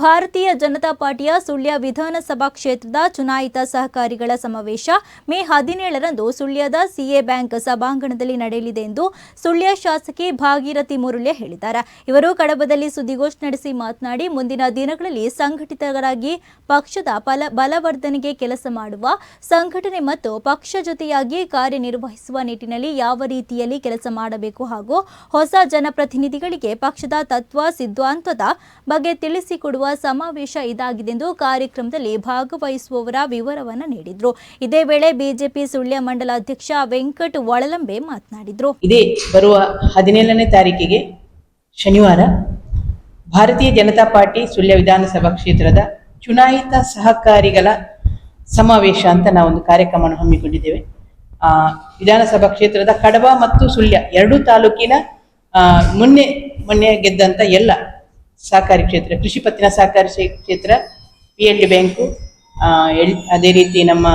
ಭಾರತೀಯ ಜನತಾ ಪಾರ್ಟಿಯ ಸುಳ್ಯ ವಿಧಾನಸಭಾ ಕ್ಷೇತ್ರದ ಚುನಾಯಿತ ಸಹಕಾರಿಗಳ ಸಮಾವೇಶ ಮೇ ಹದಿನೇಳರಂದು ಸುಳ್ಯದ ಸಿಎ ಬ್ಯಾಂಕ್ ಸಭಾಂಗಣದಲ್ಲಿ ನಡೆಯಲಿದೆ ಎಂದು ಸುಳ್ಯ ಶಾಸಕಿ ಭಾಗೀರಥಿ ಮುರುಳ್ಯ ಹೇಳಿದ್ದಾರೆ. ಇವರು ಕಡಬದಲ್ಲಿ ಸುದ್ದಿಗೋಷ್ಠಿ ನಡೆಸಿ ಮಾತನಾಡಿ, ಮುಂದಿನ ದಿನಗಳಲ್ಲಿ ಸಂಘಟಿತರಾಗಿ ಪಕ್ಷದ ಬಲ ಬಲವರ್ಧನೆಗೆ ಕೆಲಸ ಮಾಡುವ ಸಂಘಟನೆ ಮತ್ತು ಪಕ್ಷ ಜೊತೆಯಾಗಿ ಕಾರ್ಯನಿರ್ವಹಿಸುವ ನಿಟ್ಟಿನಲ್ಲಿ ಯಾವ ರೀತಿಯಲ್ಲಿ ಕೆಲಸ ಮಾಡಬೇಕು ಹಾಗೂ ಹೊಸ ಜನಪ್ರತಿನಿಧಿಗಳಿಗೆ ಪಕ್ಷದ ತತ್ವ, ಸಿದ್ಧಾಂತದ ಬಗ್ಗೆ ತಿಳಿಸಿಕೊಡುವ ಸಮಾವೇಶ ಇದಾಗಿದೆ ಎಂದು ಕಾರ್ಯಕ್ರಮದಲ್ಲಿ ಭಾಗವಹಿಸುವವರ ವಿವರವನ್ನು ನೀಡಿದ್ರು. ಇದೇ ವೇಳೆ ಬಿಜೆಪಿ ಸುಳ್ಯ ಮಂಡಲ ಅಧ್ಯಕ್ಷ ವೆಂಕಟ್ ಒಳಲಂಬೆ ಮಾತನಾಡಿದ್ರು. ಇದೇ ಬರುವ ಹದಿನೇಳನೇ ತಾರೀಕಿಗೆ ಶನಿವಾರ ಭಾರತೀಯ ಜನತಾ ಪಾರ್ಟಿ ಸುಳ್ಯ ವಿಧಾನಸಭಾ ಕ್ಷೇತ್ರದ ಚುನಾಯಿತ ಸಹಕಾರಿಗಳ ಸಮಾವೇಶ ಅಂತ ನಾವೊಂದು ಕಾರ್ಯಕ್ರಮವನ್ನು ಹಮ್ಮಿಕೊಂಡಿದ್ದೇವೆ. ಆ, ವಿಧಾನಸಭಾ ಕ್ಷೇತ್ರದ ಕಡಬ ಮತ್ತು ಸುಳ್ಯ ಎರಡೂ ತಾಲೂಕಿನ ಮೊನ್ನೆ ಮೊನ್ನೆ ಗೆದ್ದಂತ ಎಲ್ಲ ಸಹಕಾರಿ ಕ್ಷೇತ್ರ, ಕೃಷಿ ಪತ್ತಿನ ಸಹಕಾರಿ ಕ್ಷೇತ್ರ ಪಿ ಎಲ್ ಡಿ ಬ್ಯಾಂಕು ಅದೇ ರೀತಿ ನಮ್ಮ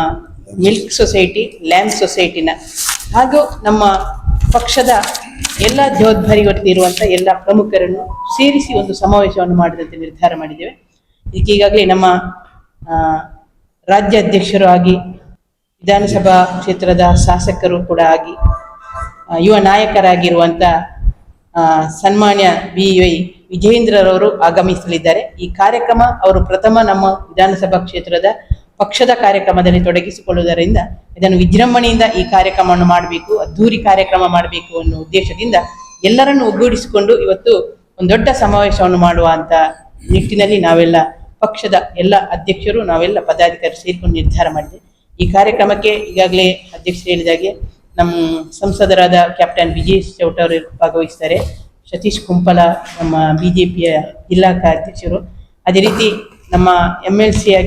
ಮಿಲ್ಕ್ ಸೊಸೈಟಿ ಲ್ಯಾಂಡ್ ಸೊಸೈಟಿನ ಹಾಗೂ ನಮ್ಮ ಪಕ್ಷದ ಎಲ್ಲ ಜವಾಬ್ದಾರಿ ಹೊತ್ತಿರುವಂಥ ಎಲ್ಲ ಪ್ರಮುಖರನ್ನು ಸೇರಿಸಿ ಒಂದು ಸಮಾವೇಶವನ್ನು ಮಾಡಿದಂತೆ ನಿರ್ಧಾರ ಮಾಡಿದ್ದೇವೆ. ಇದಕ್ಕೆ ಈಗಾಗಲೇ ನಮ್ಮ ರಾಜ್ಯಾಧ್ಯಕ್ಷರು ಆಗಿ, ವಿಧಾನಸಭಾ ಕ್ಷೇತ್ರದ ಶಾಸಕರು ಕೂಡ ಆಗಿ ಯುವ ನಾಯಕರಾಗಿರುವಂಥ ಸನ್ಮಾನ್ಯ ಬಿ ವೈ ವಿಜೇಂದ್ರರವರು ಆಗಮಿಸಲಿದ್ದಾರೆ. ಈ ಕಾರ್ಯಕ್ರಮ ಅವರು ಪ್ರಥಮ ನಮ್ಮ ವಿಧಾನಸಭಾ ಕ್ಷೇತ್ರದ ಪಕ್ಷದ ಕಾರ್ಯಕ್ರಮದಲ್ಲಿ ತೊಡಗಿಸಿಕೊಳ್ಳುವುದರಿಂದ ಇದನ್ನು ವಿಜೃಂಭಣೆಯಿಂದ ಈ ಕಾರ್ಯಕ್ರಮವನ್ನು ಮಾಡಬೇಕು, ಅದ್ಧೂರಿ ಕಾರ್ಯಕ್ರಮ ಮಾಡಬೇಕು ಅನ್ನೋ ಉದ್ದೇಶದಿಂದ ಎಲ್ಲರನ್ನು ಒಗ್ಗೂಡಿಸಿಕೊಂಡು ಇವತ್ತು ಒಂದು ದೊಡ್ಡ ಸಮಾವೇಶವನ್ನು ಮಾಡುವ ಅಂತ ನಿಟ್ಟಿನಲ್ಲಿ ನಾವೆಲ್ಲ ಪಕ್ಷದ ಎಲ್ಲ ಅಧ್ಯಕ್ಷರು, ನಾವೆಲ್ಲ ಪದಾಧಿಕಾರಿ ಸೇರಿಕೊಂಡು ನಿರ್ಧಾರ ಮಾಡಿದೆ. ಈ ಕಾರ್ಯಕ್ರಮಕ್ಕೆ ಈಗಾಗಲೇ ಅಧ್ಯಕ್ಷರು ಹೇಳಿದಾಗೆ ನಮ್ಮ ಸಂಸದರಾದ ಕ್ಯಾಪ್ಟನ್ ವಿಜಯ್ ಚೌಟ ಅವರು ಭಾಗವಹಿಸ್ತಾರೆ. ಸತೀಶ್ ಕುಂಪಲ ನಮ್ಮ ಬಿಜೆಪಿಯ ಜಿಲ್ಲಾ ಕಾರ್ಯದರ್ಶಿಯವರು ಅದೇ ರೀತಿ ನಮ್ಮ ಎಂ ಎಲ್ ಸಿ ಆಗಿ